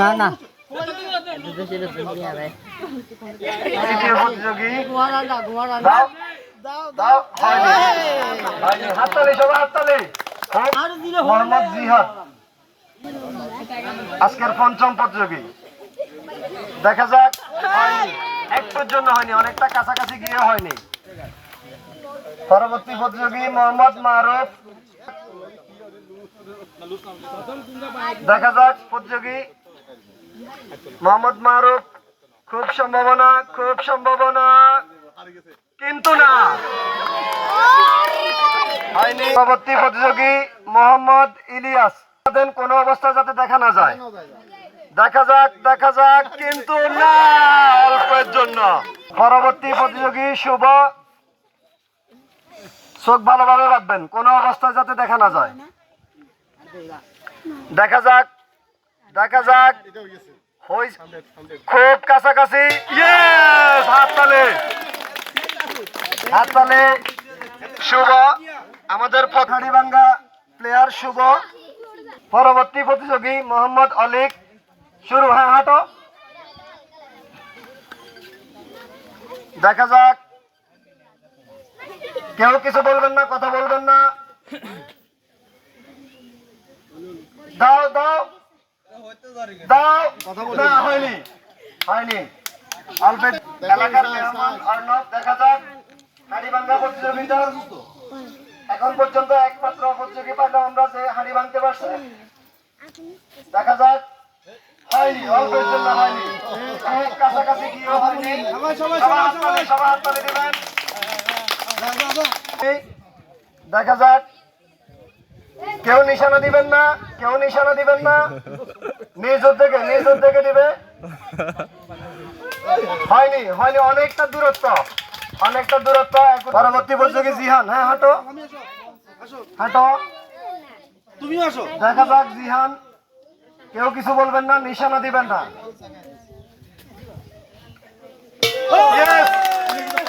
না না। আজকের পঞ্চম প্রতিযোগী। দেখা যাক একটুর জন্য হয়নি, অনেকটা কাছাকাছি গিয়ে হয়নি। পরবর্তী প্রতিযোগী মোহাম্মদ মারুফ। দেখা যাক, প্রতিযোগী। মোহাম্মদ মারুফ, খুব সম্ভাবনা খুব সম্ভাবনা। কিন্তু না। হয়নি। পরবর্তী প্রতিযোগী মোহাম্মদ ইলিয়াস। দেন কোনো অবস্থা যাতে দেখা না যায়। দেখা যাক দেখা যাক, কিন্তু না অল্পের জন্য পরবর্তী প্রতিযোগী শুভ। চোখ ভালোভাবে রাখবেন, কোনো অবস্থা যাতে দেখা না যায়। দেখা যাক দেখা যাক। খুব কাছাকাছি। হাততালে। হাততালে। শুভ। আমাদের পথারি বাঙ্গা প্লেয়ার শুভ। পরবর্তী প্রতিযোগী মোহাম্মদ অলিক। শুরু হ্যাঁ হাঁটো। দেখা যাক। কেউ কিছু বলবেন না, কথা বলবেন না। দাও দাও। দাও। না হয়নি। হয়নি। এলাকার মেহমান অর্ণব দেখা যাক হাড়িভাঙ্গা প্রতিযোগিতা। এখন পর্যন্ত একমাত্র প্রতিযোগী পাইলাম আমরা যে হাড়ি ভাঙতে পারছে। দেখা যাক হয়নি অল্পের জন্য হয়নি। খুব কাছাকাছি গিয়েও হয়নি। দিবেন। দেখা যাক কেউ নিশানা দিবেন না, কেউ নিশানা দিবেন না। নিজ থেকে নিজ থেকে দিবে। হয়নি হয়নি, অনেকটা দূরত্ব অনেকটা দূরত্ব। পরবর্তী প্রতিযোগী জিহান হ্যাঁ হাঁটো। হাঁটো। তুমি আসো দেখা যাক, জিহান, কেউ কিছু বলবেন না, নিশানা দিবেন না।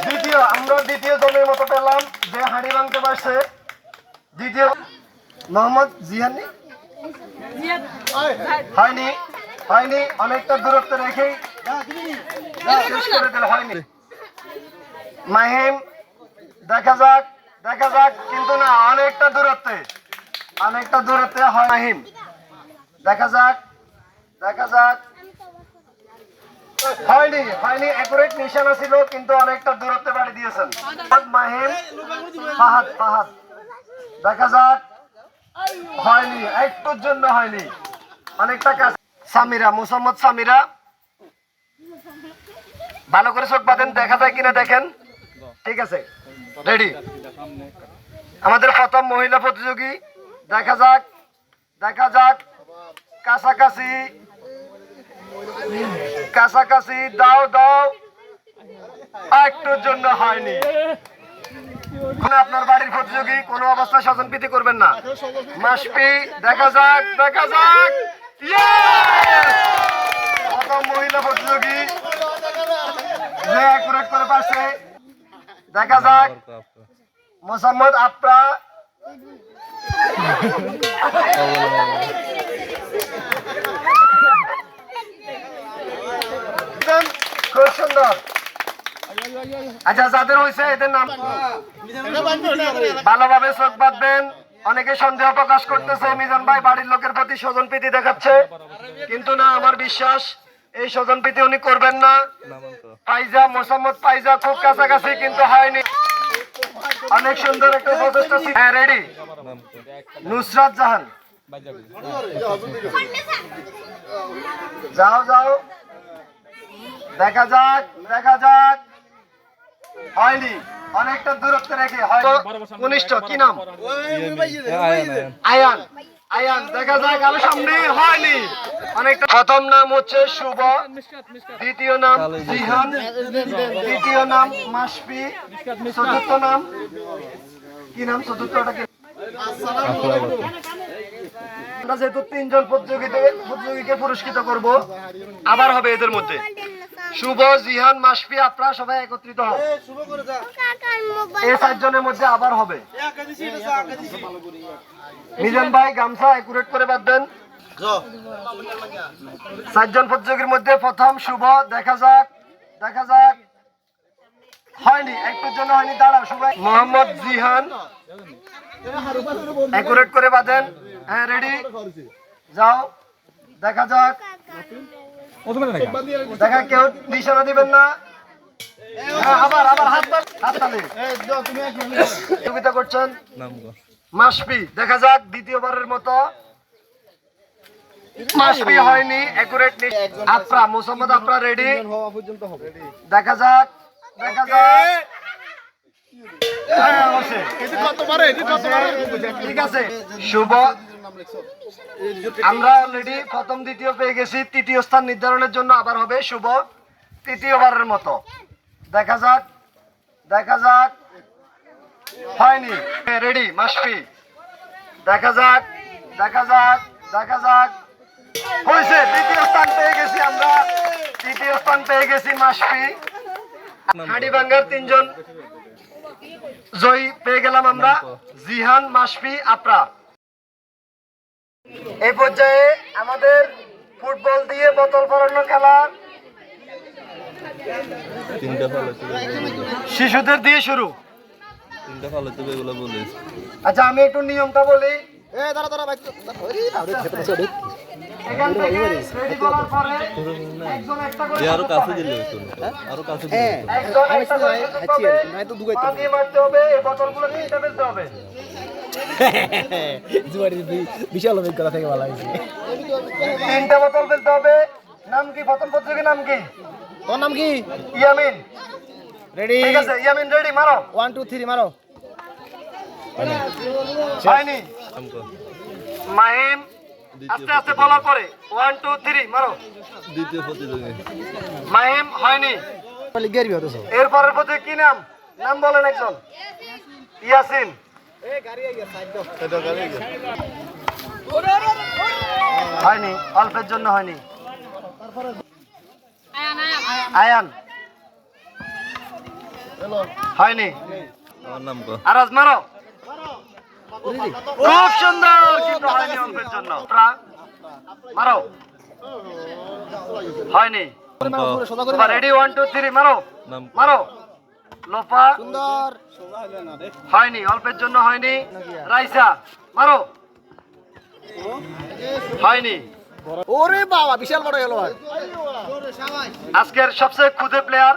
দ্বিতীয়, আমরা দ্বিতীয় জমির মতো পেলাম, যে হাঁড়ি ভাঙতে পারছে। দ্বিতীয় মোহাম্মদ জিহান? হয়নি হয়নি, অনেকটা দূরত্ব রেখেই শেষ হয়নি। মাহিম, দেখা যাক দেখা যাক, কিন্তু না, অনেকটা দূরত্বে অনেকটা দূরত্বে হয় মাহিম। দেখা যাক দেখা যাক। হয়নি হয়নি একুরেট নিশানা ছিল, কিন্তু অনেকটা দূরত্বে বাড়ি দিয়েছেন। মাহিম, ফাহাদ ফাহাদ। দেখা যাক হয়নি একটুর জন্য হয়নি। অনেকটা কাজ সামিরা, মুসাম্মদ সামিরা। ভালো করে চোখ বাঁধেন, দেখা যায় কিনা দেখেন। ঠিক আছে রেডি আমাদের প্রথম মহিলা প্রতিযোগী, দেখা যাক দেখা যাক। কাছাকাছি। কাছাকাছি, দাও দাও। একটুর জন্য হয়নি। আপনার বাড়ির প্রতিযোগী কোনো অবস্থায় স্বজন প্রীতি করবেন না। মাসপি দেখা যাক দেখা যাক। মহিলা প্রতিযোগী দেখা যাক। মোসাম্মদ আপরা খুব সুন্দর। আচ্ছা যাদের হয়েছে, এদের নাম ভালোভাবে চোখ বাঁধবেন। অনেকে সন্দেহ প্রকাশ করতেছে, মিজান ভাই বাড়ির লোকের প্রতি স্বজন প্রীতি দেখাচ্ছে। কিন্তু না, আমার বিশ্বাস, এই স্বজন প্রীতি উনি করবেন না। পাইজা, মোসাম্মদ পাইজা খুব কাছাকাছি, কিন্তু হয়নি। অনেক সুন্দর একটা প্রচেষ্টা। হ্যাঁ রেডি নুসরাত জাহান। যাও যাও। দেখা যাক দেখা যাক। হয়নি। অনেকটা দূরত্ব রেখে হয়তো কনিষ্ঠ কি নাম? আয়ান। আয়ান দেখা যাক আরও সামনে হয়নি। অনেকটা প্রথম নাম হচ্ছে শুভ। দ্বিতীয় নাম জিহান। তৃতীয় নাম মাসপি। চতুর্থ নাম কি নাম? চতুর্থটা কি? আমরা যেহেতু তিনজন প্রতিযোগীতে প্রতিযোগীকে পুরস্কৃত করব আবার হবে এদের মধ্যে। শুভ জিহান মাসপি আপনারা সবাই একত্রিত হন। এই চারজনের মধ্যে আবার হবে। মিজান ভাই গামছা একুরেট করে বাঁধবেন চারজন প্রতিযোগীর মধ্যে প্রথম শুভ দেখা যাক দেখা যাক। হয়নি একটুর জন্য হয়নি দাঁড়াও শুভ। মোহাম্মদ জিহান অ্যাকুরেট করে বাঁধেন হ্যাঁ রেডি যাও দেখা যাক। দেখা কেউ নিশানা দিবেন না। আবার আবার হাত তাল হাত করছেন? মাসপি দেখা যাক দ্বিতীয়বারের মতো। মাসপি হয়নি অ্যাকুরেট আপরা মোসাম্মদ আপরা রেডি দেখা যাক দেখা যাক। ঠিক আছে। শুভ আমরা অলরেডি প্রথম দ্বিতীয় পেয়ে গেছি। তৃতীয় স্থান নির্ধারণের জন্য আবার হবে শুভ তৃতীয়বারের মতো। দেখা যাক দেখা যাক। হয়নি। রেডি মাসপি। দেখা যাক দেখা যাক দেখা যাক। হয়েছে তৃতীয় স্থান পেয়ে গেছি আমরা। তৃতীয় স্থান পেয়ে গেছি মাসপি। হাড়িবাঙ্গার তিনজন জয়ী পেয়ে গেলাম আমরা। জিহান মাসপি আপরা। এই পর্যায়ে আমাদের ফুটবল দিয়ে বোতল পরানো খেলা। শিশুদের দিয়ে শুরু। আচ্ছা আমি একটু নিয়মটা বলি। এখান থেকে ready বলার পরে একজন একটা করে আরও কাছে দিলে আরও কাছে দিলে হতো। একজন একটা করে সুযোগ পাবে। পা দিয়ে মারতে হবে এই বোতলগুলো তিনটা ফেলতে হবে। বিশাল অভিজ্ঞতা থেকে ভালো হয়েছে তিনটা বোতল ফেলতে হবে। নাম কি? প্রথম নাম কি? তোর নাম কি? ইয়ামিন। রেডি ঠিক আছে ইয়ামিন রেডি মারো। ওয়ান টু থ্রি মারো। হয়নি মাহিম আস্তে আস্তে বলার পরে। ওয়ান টু থ্রি মারো। দ্বিতীয় প্রতিযোগী মাহিম হয়নি। এরপরের প্রতি কি নাম? নাম বলেন একজন। ইয়াসিন। হয়নি অল্পের জন্য হয়নি। আয়ান। হয়নি। আরাজ মারো। খুব সুন্দর কিন্তু হয়নি অল্পের জন্য। মারো। হয়নি। রেডি ওয়ান টু থ্রি মারো। মারো। লোপা সুন্দর। হয়নি অল্পের জন্য হয়নি। রাইসা মারো। হয়নি। ওরে বাবা বিশাল বড় গেল আজকের সবচেয়ে খুদে প্লেয়ার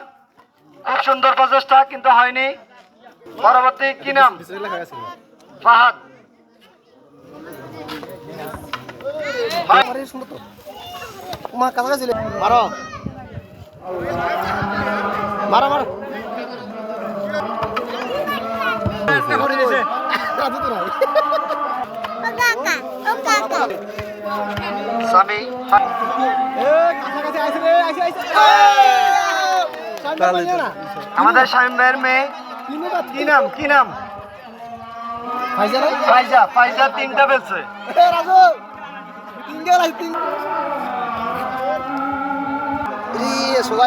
খুব সুন্দর প্রচেষ্টা কিন্তু হয়নি। পরবর্তী কি নাম? ফাহাদ। মারো। মারো মারো। রাজু তো নাই সামি আমাদের শামিম ভাইয়ের মেয়ে। কি নাম কি নাম ফাইজা ফাইজা তিনটা ফেলছে। এ রাজু তিন গেল আই সোজা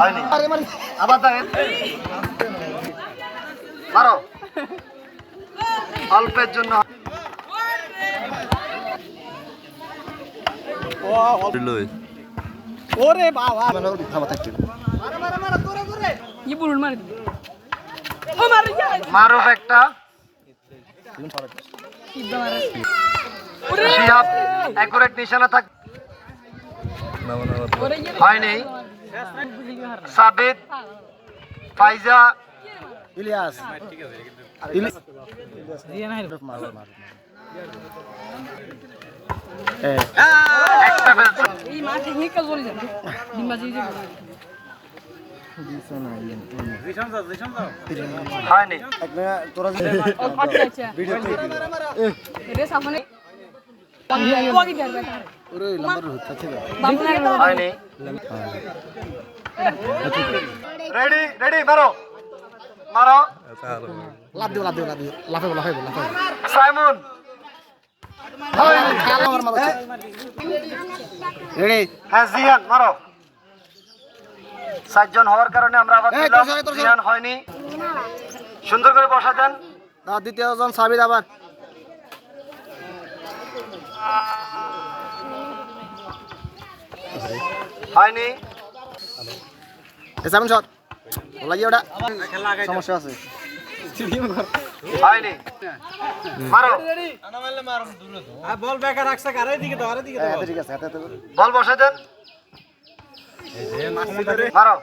হয়নি। আরে মারি। আবার দেখেন। মারো। অল্পের জন্য। ওরে বাবা। মারুফ একটা শিহাব নিশানা থাক হয়নি। সাবিদ ফাইজা ইলিয়াস। তোরা রেডি রেডি মারো। মারো। লাভ দিও লাভ দিও লাভ দিও। লাফে লাফে লাফে সাইমন। খেলা আমার মাথা রেডি হ্যাঁ মারো। চারজন হওয়ার কারণে আমরা আবার। জিহান হয়নি। সুন্দর করে বসা দেন দ্বিতীয়জন সাবির আবার। হয়নি সেভেন শট লাগিয়ে ওটা সমস্যা আছে হয়নি মারো হ্যাঁ, হাতে ঠিক আছে হাতে হাতে করে। বল বসে দেন। মারো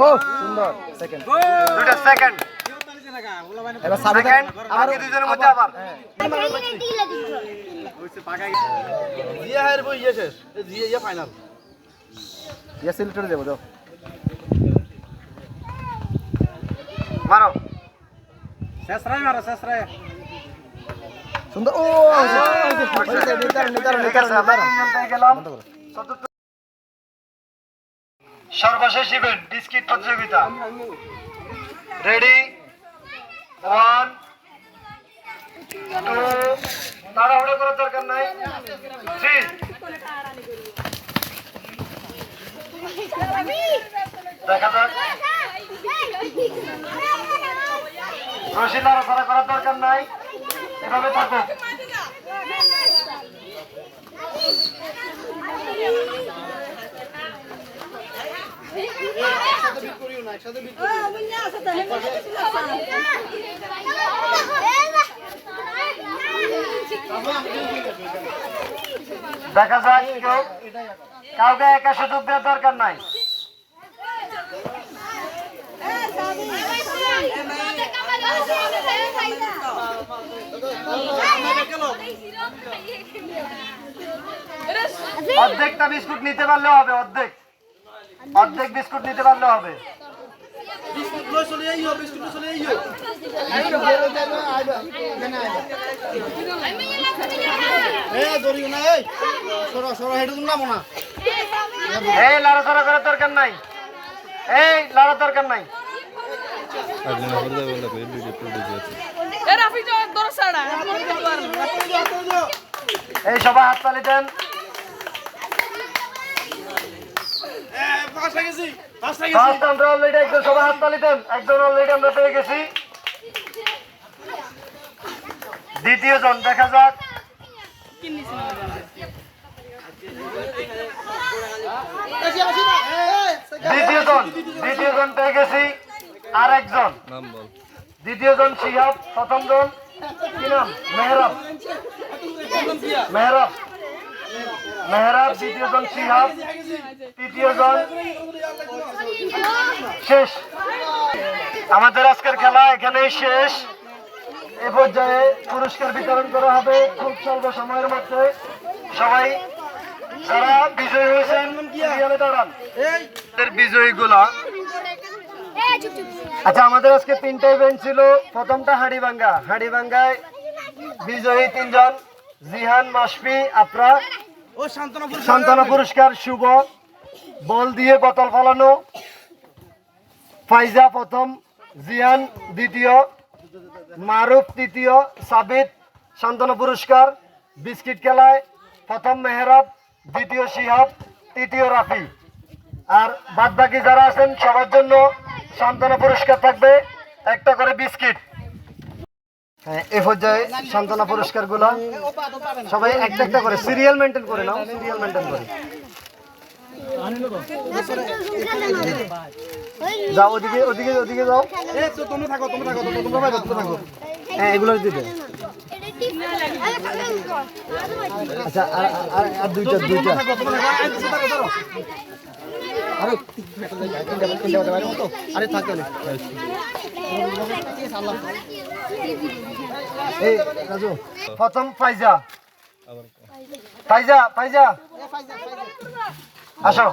ও সুন্দর। সেকেন্ড সেকেন্ড এবার সাবির সেকেন্ড বাকি দুইজনের মধ্যে আবার। ইয়ে সিলেক্টরে দেবো দাও। মারো। সুন্দর ও নিতার নিতার নিতার ঠিক আছে আমরা তিনজন পেয়ে গেলাম সর্বশেষ ইভেন্ট বিস্কিট প্রতিযোগিতা। রেডি ওয়ান টু তাড়াহুড়ো করার দরকার নাই থ্রি দেখা যাক রশি নাড়াচাড়া করার দরকার নাই এভাবে থাকো দেখা যাক কেউ কাউকে একা সুযোগ দেওয়ার দরকার নাই অর্ধেকটা বিস্কুট নিতে পারলেও হবে অর্ধেক অর্ধেক বিস্কুট নিতে পারলেও হবে এই লাড়াচাড়া করার দরকার নাই। এই লাড়ার দরকার নাই। আগে না করে যাবে না কই লিডি টুডি যাচ্ছে এ রাফি তো দর সাড়া এখন কি করব এই সবাই হাত তালি দেন দ্বিতীয় জন দেখা যাক দ্বিতীয় জন দ্বিতীয় জন পেয়ে গেছি। আর একজন দ্বিতীয় জন শিহাব প্রথম জন কি নাম? মেহরাব। মেহরাব। মেহরাব দ্বিতীয় জন শিহাব তৃতীয় জন। শেষ। আমাদের আজকের খেলা এখানেই শেষ। এ পর্যায়ে পুরস্কার বিতরণ করা হবে খুব স্বল্প সময়ের মধ্যে। সবাই যারা বিজয়ী হয়েছেন দাঁড়ান। বিজয়ীগুলা। আচ্ছা আমাদের আজকে তিনটা ইভেন্ট ছিল। প্রথমটা হাড়িভাঙ্গা। হাড়িভাঙ্গায় বিজয়ী তিনজন। জিহান মাসফি আপরা? সান্ত্বনা পুরস্কার। শুভ। বল দিয়ে বোতল ফালানো। ফাইজা প্রথম জিহান দ্বিতীয় মারুফ তৃতীয় সাবিত সান্ত্বনা পুরস্কার বিস্কিট খেলায় প্রথম মেহরাব দ্বিতীয় শিহাব তৃতীয় রাফি। আর বাদ বাকি যারা আছেন সবার জন্য সান্ত্বনা পুরস্কার থাকবে একটা করে বিস্কিট। এ পর্যায়ে সান্ত্বনা পুরস্কারগুলো সবাই একটা একটা করে সিরিয়াল মেনটেন করে নাও সিরিয়াল মেনটেন করে যাও ওদিকে ওদিকে ওদিকে যাও হ্যাঁ এগুলো দিতে আচ্ছা আর দুইটা দুইটা আরে আরে এই রাজু। প্রথম ফাইজা। ফাইজা ফাইজা। আসো।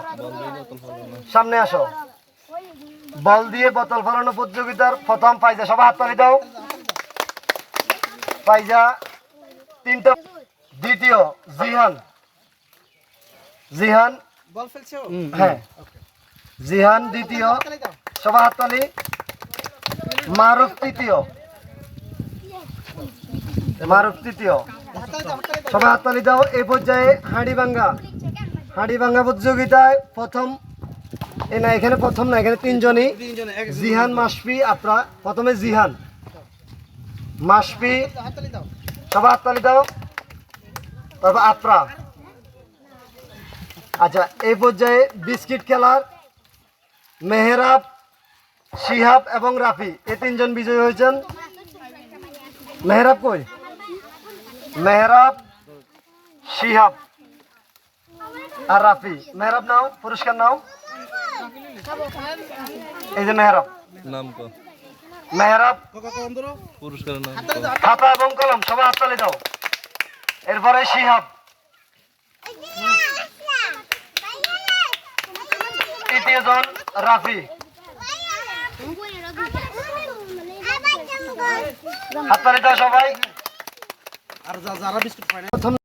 সামনে আসো। বল দিয়ে বোতল ফলানো প্রতিযোগিতার প্রথম ফাইজা। সবাই হাততালি দাও। ফাইজা তিনটা। দ্বিতীয় জিহান। জিহান। বল ফেলছো? হ্যাঁ। জিহান দ্বিতীয়। সবাই হাততালি মারুফ তৃতীয়। মারুফ তৃতীয়। সবাই হাততালি দাও, এই পর্যায়ে হাঁড়ি ভাঙ্গা হাঁড়ি ভাঙ্গা প্রতিযোগিতায় প্রথম এই না, এখানে প্রথম না, এখানে তিনজনই। জিহান, মাসফি আপরা প্রথমে জিহান। মাসফি, সবাই হাততালি দাও। তারপর আপরা আচ্ছা এই পর্যায়ে বিস্কিট খেলার মেহরাব, শিহাব এবং রাফি, এই তিনজন বিজয়ী হয়েছেন। মেহরাব কই? মেহরাব শিহাব আর রাফি। মেহরাব নাও পুরস্কার নাও। এই যে মেহরাব। নাম ক। মেহরাব পুরস্কারের নাম খাতা এবং কলম সবাই হাততালি দাও। এরপরে শিহাব। তৃতীয় জন রাফি হাততালি দাও সবাই। আর যারা বিস্কুট পায় না